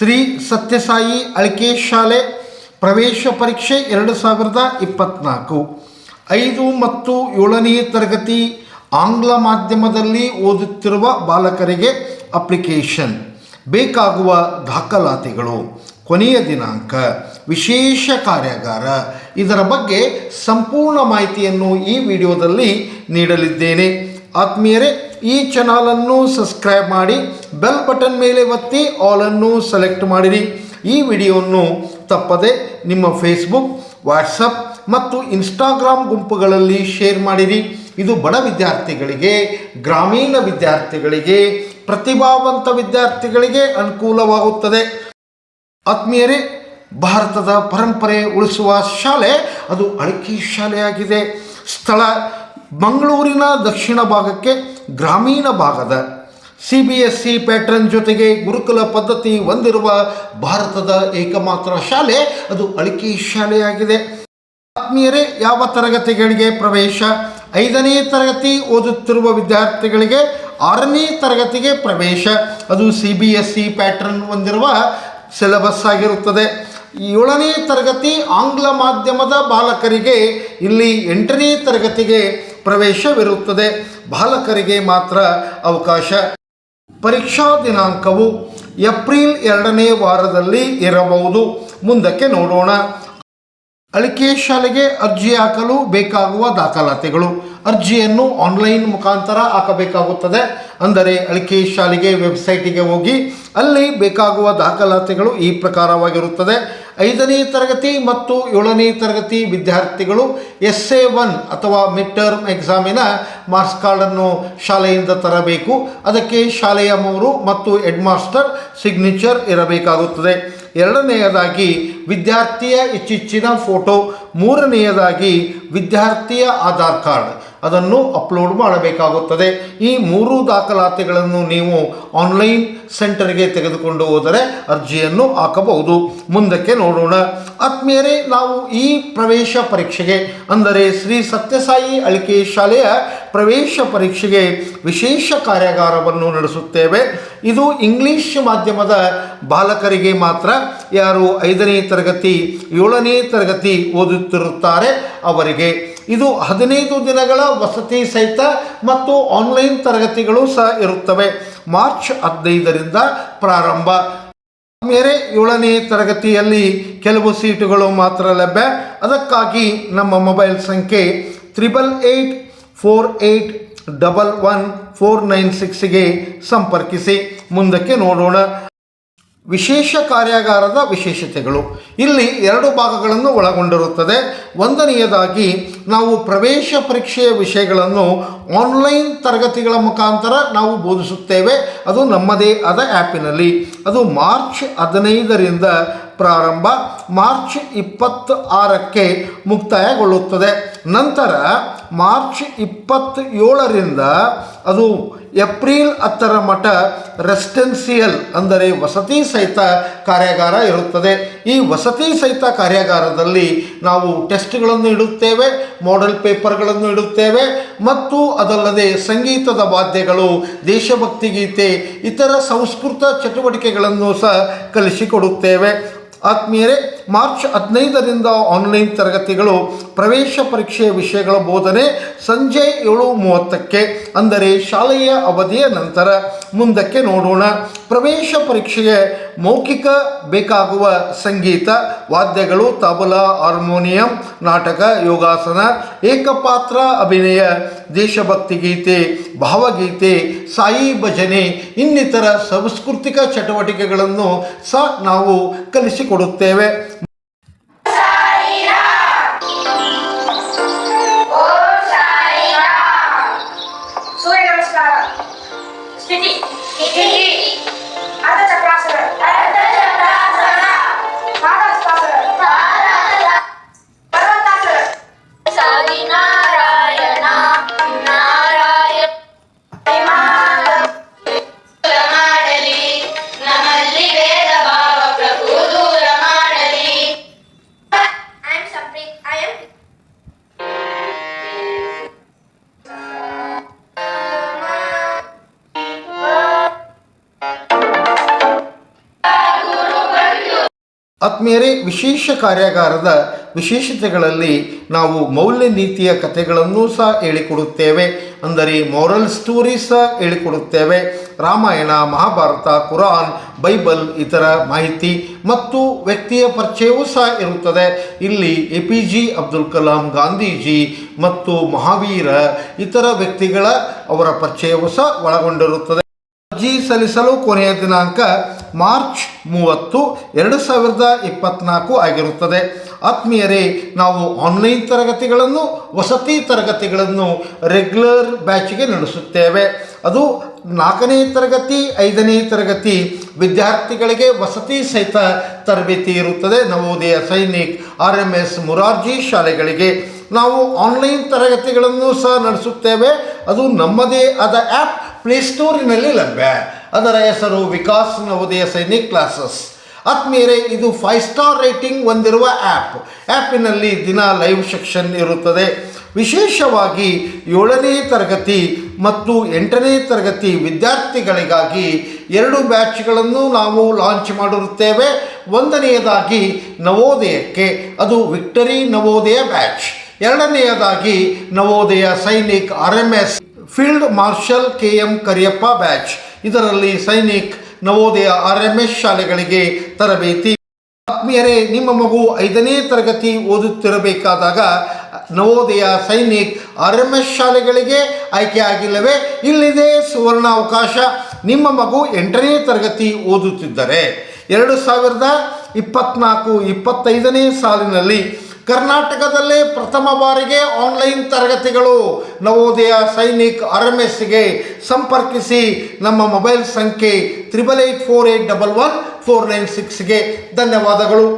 ಶ್ರೀ ಸತ್ಯಸಾಯಿ ಅಳಿಕೆ ಶಾಲೆ ಪ್ರವೇಶ ಪರೀಕ್ಷೆ ಎರಡು ಸಾವಿರದ ಇಪ್ಪತ್ತ್ನಾಲ್ಕು ಐದು ಮತ್ತು ಏಳನೇ ತರಗತಿ ಆಂಗ್ಲ ಮಾಧ್ಯಮದಲ್ಲಿ ಓದುತ್ತಿರುವ ಬಾಲಕರಿಗೆ ಅಪ್ಲಿಕೇಶನ್. ಬೇಕಾಗುವ ದಾಖಲಾತಿಗಳು. ಕೊನೆಯ ದಿನಾಂಕ. ವಿಶೇಷ ಕಾರ್ಯಾಗಾರ. ಇದರ ಬಗ್ಗೆ ಸಂಪೂರ್ಣ ಮಾಹಿತಿಯನ್ನು ಈ ವಿಡಿಯೋದಲ್ಲಿ ನೀಡಲಿದ್ದೇನೆ. ಆತ್ಮೀಯರೇ ಈ ಚಾನಲನ್ನು ಸಬ್ಸ್ಕ್ರೈಬ್ ಮಾಡಿ ಬೆಲ್ ಬಟನ್ ಮೇಲೆ ಒತ್ತಿ ಆಲನ್ನು ಸೆಲೆಕ್ಟ್ ಮಾಡಿರಿ. ಈ ವಿಡಿಯೋವನ್ನು ತಪ್ಪದೆ ನಿಮ್ಮ ಫೇಸ್ಬುಕ್ ವಾಟ್ಸಪ್ ಮತ್ತು ಇನ್ಸ್ಟಾಗ್ರಾಮ್ ಗುಂಪುಗಳಲ್ಲಿ ಶೇರ್ ಮಾಡಿರಿ. ಇದು ಬಡ ವಿದ್ಯಾರ್ಥಿಗಳಿಗೆ, ಗ್ರಾಮೀಣ ವಿದ್ಯಾರ್ಥಿಗಳಿಗೆ, ಪ್ರತಿಭಾವಂತ ವಿದ್ಯಾರ್ಥಿಗಳಿಗೆ ಅನುಕೂಲವಾಗುತ್ತದೆ. ಆತ್ಮೀಯರೇ, ಭಾರತದ ಪರಂಪರೆ ಉಳಿಸುವ ಶಾಲೆ ಅದು ಅಳಕಿ ಶಾಲೆಯಾಗಿದೆ. ಸ್ಥಳ ಮಂಗಳೂರಿನ ದಕ್ಷಿಣ ಭಾಗಕ್ಕೆ ಗ್ರಾಮೀಣ ಭಾಗದ C B S C pattern ಜೊತೆಗೆ ಗುರುಕುಲ ಪದ್ಧತಿ ಹೊಂದಿರುವ ಭಾರತದ ಏಕಮಾತ್ರ ಶಾಲೆ, ಅದು ಅಳಿಕೆ ಶಾಲೆಯಾಗಿದೆ. ಆತ್ಮೀಯರೇ, ಯಾವ ತರಗತಿಗಳಿಗೆ ಪ್ರವೇಶ? ಐದನೇ ತರಗತಿ ಓದುತ್ತಿರುವ ವಿದ್ಯಾರ್ಥಿಗಳಿಗೆ ಆರನೇ ತರಗತಿಗೆ ಪ್ರವೇಶ. ಅದು C B S C pattern ಹೊಂದಿರುವ ಸಿಲೆಬಸ್ ಆಗಿರುತ್ತದೆ. ಏಳನೇ ತರಗತಿ ಆಂಗ್ಲ ಮಾಧ್ಯಮದ ಬಾಲಕರಿಗೆ ಇಲ್ಲಿ ಎಂಟನೇ ತರಗತಿಗೆ ಪ್ರವೇಶವಿರುತ್ತದೆ. ಬಾಲಕರಿಗೆ ಮಾತ್ರ ಅವಕಾಶ. ಪರೀಕ್ಷಾ ದಿನಾಂಕವು ಏಪ್ರಿಲ್ ಎರಡನೇ ವಾರದಲ್ಲಿ ಇರಬಹುದು. ಮುಂದಕ್ಕೆ ನೋಡೋಣ. ಅಳಿಕೆ ಶಾಲೆಗೆ ಅರ್ಜಿ ಹಾಕಲು ಬೇಕಾಗುವ ದಾಖಲಾತಿಗಳು. ಅರ್ಜಿಯನ್ನು ಆನ್ಲೈನ್ ಮುಖಾಂತರ ಹಾಕಬೇಕಾಗುತ್ತದೆ. ಅಂದರೆ ಅಳಿಕೆ ಶಾಲೆಗೆ ವೆಬ್ಸೈಟಿಗೆ ಹೋಗಿ ಅಲ್ಲಿ ಬೇಕಾಗುವ ದಾಖಲಾತಿಗಳು ಈ ಪ್ರಕಾರವಾಗಿರುತ್ತದೆ. ಐದನೇ ತರಗತಿ ಮತ್ತು ಏಳನೇ ತರಗತಿ ವಿದ್ಯಾರ್ಥಿಗಳು ಎಸ್ ಎ ಒನ್ ಅಥವಾ ಮಿಡ್ ಟರ್ಮ್ ಎಕ್ಸಾಮಿನ ಮಾರ್ಕ್ಸ್ ಕಾರ್ಡನ್ನು ಶಾಲೆಯಿಂದ ತರಬೇಕು. ಅದಕ್ಕೆ ಶಾಲೆಯ ಮೂರು ಮತ್ತು ಹೆಡ್ ಮಾಸ್ಟರ್ ಸಿಗ್ನೇಚರ್ ಇರಬೇಕಾಗುತ್ತದೆ. ಎರಡನೆಯದಾಗಿ ವಿದ್ಯಾರ್ಥಿಯ ಇಚ್ಚಿಚ್ಚಿನ ಫೋಟೋ ಮೂರನೆಯದಾಗಿ ವಿದ್ಯಾರ್ಥಿಯ ಆಧಾರ್ ಕಾರ್ಡ್ ಅದನ್ನು ಅಪ್ಲೋಡ್ ಮಾಡಬೇಕಾಗುತ್ತದೆ. ಈ ಮೂರು ದಾಖಲಾತಿಗಳನ್ನು ನೀವು ಆನ್ಲೈನ್ ಸೆಂಟರ್ಗೆ ತೆಗೆದುಕೊಂಡು ಹೋದರೆ ಅರ್ಜಿಯನ್ನು ಹಾಕಬಹುದು. ಮುಂದಕ್ಕೆ ನೋಡೋಣ. ಆತ್ಮೀಯರೇ, ನಾವು ಈ ಪ್ರವೇಶ ಪರೀಕ್ಷೆಗೆ, ಅಂದರೆ ಶ್ರೀ ಸತ್ಯಸಾಯಿ ಅಳಿಕೆ ಶಾಲೆಯ ಪ್ರವೇಶ ಪರೀಕ್ಷೆಗೆ ವಿಶೇಷ ಕಾರ್ಯಾಗಾರವನ್ನು ನಡೆಸುತ್ತೇವೆ. ಇದು ಇಂಗ್ಲಿಷ್ ಮಾಧ್ಯಮದ ಬಾಲಕರಿಗೆ ಮಾತ್ರ, ಯಾರು ಐದನೇ ತರಗತಿ, ಏಳನೇ ತರಗತಿ ಓದುತ್ತಿರುತ್ತಾರೆ, ಅವರಿಗೆ. ಇದು ಹದಿನೈದು ದಿನಗಳ ವಸತಿ ಸಹಿತ ಮತ್ತು ಆನ್ಲೈನ್ ತರಗತಿಗಳು ಸಹ ಇರುತ್ತವೆ. ಮಾರ್ಚ್ ಹದಿನೈದರಿಂದ ಪ್ರಾರಂಭ. ಮೇರೆ ಏಳನೇ ತರಗತಿಯಲ್ಲಿ ಕೆಲವು ಸೀಟುಗಳು ಮಾತ್ರ ಲಭ್ಯ. ಅದಕ್ಕಾಗಿ ನಮ್ಮ ಮೊಬೈಲ್ ಸಂಖ್ಯೆ triple eight four eight double one, four nine ಸಿಕ್ಸ್ಗೆ ಸಂಪರ್ಕಿಸಿ. ಮುಂದಕ್ಕೆ ನೋಡೋಣ. ವಿಶೇಷ ಕಾರ್ಯಾಗಾರದ ವಿಶೇಷತೆಗಳು. ಇಲ್ಲಿ ಎರಡು ಭಾಗಗಳನ್ನು ಒಳಗೊಂಡಿರುತ್ತದೆ. ಒಂದನೆಯದಾಗಿ ನಾವು ಪ್ರವೇಶ ಪರೀಕ್ಷೆಯ ವಿಷಯಗಳನ್ನು ಆನ್ಲೈನ್ ತರಗತಿಗಳ ಮುಖಾಂತರ ನಾವು ಬೋಧಿಸುತ್ತೇವೆ. ಅದು ನಮ್ಮದೇ ಆದ ಆ್ಯಪಿನಲ್ಲಿ ಅದು ಮಾರ್ಚ್ ಹದಿನೈದರಿಂದ ಪ್ರಾರಂಭ ಮಾರ್ಚ್ ಇಪ್ಪತ್ತ ಆರಕ್ಕೆ ಮುಕ್ತಾಯಗೊಳ್ಳುತ್ತದೆ. ನಂತರ ಮಾರ್ಚ್ ಇಪ್ಪತ್ತೇಳರಿಂದ ಅದು ಏಪ್ರಿಲ್ ಹತ್ತರ ಮಠ ರೆಸಿಡೆನ್ಸಿಯಲ್ ಅಂದರೆ ವಸತಿ ಸಹಿತ ಕಾರ್ಯಾಗಾರ ಇರುತ್ತದೆ. ಈ ವಸತಿ ಸಹಿತ ಕಾರ್ಯಾಗಾರದಲ್ಲಿ ನಾವು ಟೆಸ್ಟ್ಗಳನ್ನು ಇಡುತ್ತೇವೆ, ಮಾಡೆಲ್ ಪೇಪರ್ಗಳನ್ನು ಇಡುತ್ತೇವೆ ಮತ್ತು ಅದಲ್ಲದೆ ಸಂಗೀತದ ವಾದ್ಯಗಳು, ದೇಶಭಕ್ತಿ ಗೀತೆ, ಇತರ ಸಂಸ್ಕೃತ ಚಟುವಟಿಕೆಗಳನ್ನು ಸಹ ಕಲಿಸಿಕೊಡುತ್ತೇವೆ. ಆತ್ಮೀಯರೇ ಮಾರ್ಚ್ ಹದಿನೈದರಿಂದ ಆನ್ಲೈನ್ ತರಗತಿಗಳು, ಪ್ರವೇಶ ಪರೀಕ್ಷೆಯ ವಿಷಯಗಳ ಬೋಧನೆ ಸಂಜೆ ಏಳು ಮೂವತ್ತಕ್ಕೆ ಅಂದರೆ ಶಾಲೆಯ ಅವಧಿಯ ನಂತರ. ಮುಂದಕ್ಕೆ ನೋಡೋಣ. ಪ್ರವೇಶ ಪರೀಕ್ಷೆಗೆ ಮೌಖಿಕ ಬೇಕಾಗುವ ಸಂಗೀತ, ವಾದ್ಯಗಳು, ತಬಲಾ, ಹಾರ್ಮೋನಿಯಂ, ನಾಟಕ, ಯೋಗಾಸನ, ಏಕಪಾತ್ರ ಅಭಿನಯ, ದೇಶಭಕ್ತಿ ಗೀತೆ, ಭಾವಗೀತೆ, ಸಾಯಿ ಭಜನೆ, ಇನ್ನಿತರ ಸಾಂಸ್ಕೃತಿಕ ಚಟುವಟಿಕೆಗಳನ್ನು ಸಹ ನಾವು ಕಲಿಸಿಕೊಡುತ್ತೇವೆ. Jadi, AAA. ಆತ್ಮೀಯರೇ, ವಿಶೇಷ ಕಾರ್ಯಾಗಾರದ ವಿಶೇಷತೆಗಳಲ್ಲಿ ನಾವು ಮೌಲ್ಯ ನೀತಿಯ ಕಥೆಗಳನ್ನು ಸಹ ಹೇಳಿಕೊಡುತ್ತೇವೆ. ಅಂದರೆ ಮೋರಲ್ ಸ್ಟೋರಿ ಸಹ ಹೇಳಿಕೊಡುತ್ತೇವೆ. ರಾಮಾಯಣ, ಮಹಾಭಾರತ ಕುರಾನ್ ಬೈಬಲ್ ಇತರ ಮಾಹಿತಿ ಮತ್ತು ವ್ಯಕ್ತಿಯ ಪರಿಚಯವೂ ಸಹ ಇರುತ್ತದೆ. ಇಲ್ಲಿ A P J Abdul Kalam Gandhiji ಮತ್ತು ಮಹಾವೀರ ಇತರ ವ್ಯಕ್ತಿಗಳ ಅವರ ಪರಿಚಯವೂ ಸಹ ಒಳಗೊಂಡಿರುತ್ತದೆ. ಅರ್ಜಿ ಸಲ್ಲಿಸಲು ಕೊನೆಯ ದಿನಾಂಕ ಮಾರ್ಚ್ ಮೂವತ್ತು ಎರಡು ಸಾವಿರದ ಇಪ್ಪತ್ತ್ನಾಲ್ಕು ಆಗಿರುತ್ತದೆ. ಆತ್ಮೀಯರೇ, ನಾವು ಆನ್ಲೈನ್ ತರಗತಿಗಳನ್ನು, ವಸತಿ ತರಗತಿಗಳನ್ನು ರೆಗ್ಯುಲರ್ ಬ್ಯಾಚ್ಗೆ ನಡೆಸುತ್ತೇವೆ. ಅದು ನಾಲ್ಕನೇ ತರಗತಿ, ಐದನೇ ತರಗತಿ ವಿದ್ಯಾರ್ಥಿಗಳಿಗೆ ವಸತಿ ಸಹಿತ ತರಬೇತಿ ಇರುತ್ತದೆ. Navodaya Sainik R M S Morarji ಶಾಲೆಗಳಿಗೆ ನಾವು ಆನ್ಲೈನ್ ತರಗತಿಗಳನ್ನು ಸಹ ನಡೆಸುತ್ತೇವೆ. ಅದು ನಮ್ಮದೇ ಆದ ಆ್ಯಪ್ ಪ್ಲೇಸ್ಟೋರಿನಲ್ಲಿ ಲಭ್ಯ. ಅದರ ಹೆಸರು ವಿಕಾಸ್ ನವೋದಯ ಸೈನಿಕ್ ಕ್ಲಾಸಸ್. ಆತ್ಮೀಯರೇ, ಇದು ಫೈವ್ ಸ್ಟಾರ್ ರೇಟಿಂಗ್ ಹೊಂದಿರುವ ಆ್ಯಪ್ ಆ್ಯಪಿನಲ್ಲಿ ದಿನ ಲೈವ್ ಸೆಕ್ಷನ್ ಇರುತ್ತದೆ. ವಿಶೇಷವಾಗಿ ಏಳನೇ ತರಗತಿ ಮತ್ತು ಎಂಟನೇ ತರಗತಿ ವಿದ್ಯಾರ್ಥಿಗಳಿಗಾಗಿ ಎರಡು ಬ್ಯಾಚ್ಗಳನ್ನು ನಾವು ಲಾಂಚ್ ಮಾಡಿರುತ್ತೇವೆ. ಒಂದನೆಯದಾಗಿ ನವೋದಯಕ್ಕೆ, ಅದು ವಿಕ್ಟರಿ ನವೋದಯ ಬ್ಯಾಚ್ ಎರಡನೆಯದಾಗಿ Navodaya Sainik R M S. Field marshal K M Kariappa batch ಇದರಲ್ಲಿ Sainik Navodaya R M S ಶಾಲೆಗಳಿಗೆ ತರಬೇತಿ. ಆತ್ಮೀಯರೇ, ನಿಮ್ಮ ಮಗು ಐದನೇ ತರಗತಿ ಓದುತ್ತಿರಬೇಕಾದಾಗ Navodaya Sainik R M S ಶಾಲೆಗಳಿಗೆ ಆಯ್ಕೆ ಆಗಿಲ್ಲವೇ? ಇಲ್ಲಿದೆ ಸುವರ್ಣ ಅವಕಾಶ ನಿಮ್ಮ ಮಗು ಎಂಟನೇ ತರಗತಿ ಓದುತ್ತಿದ್ದರೆ, ಎರಡು ಸಾವಿರದ ಇಪ್ಪತ್ನಾಲ್ಕು ಇಪ್ಪತ್ತೈದನೇ ಸಾಲಿನಲ್ಲಿ ಕರ್ನಾಟಕದಲ್ಲೇ ಪ್ರಥಮ ಬಾರಿಗೆ ಆನ್ಲೈನ್ ತರಗತಿಗಳು. ನವೋದಯ ಸೈನಿಕ್ ಆರ್ ಎಂ ಎಸ್ಗೆ ಸಂಪರ್ಕಿಸಿ ನಮ್ಮ ಮೊಬೈಲ್ ಸಂಖ್ಯೆ triple eight four eight double one four nine ಸಿಕ್ಸ್ಗೆ ಧನ್ಯವಾದಗಳು.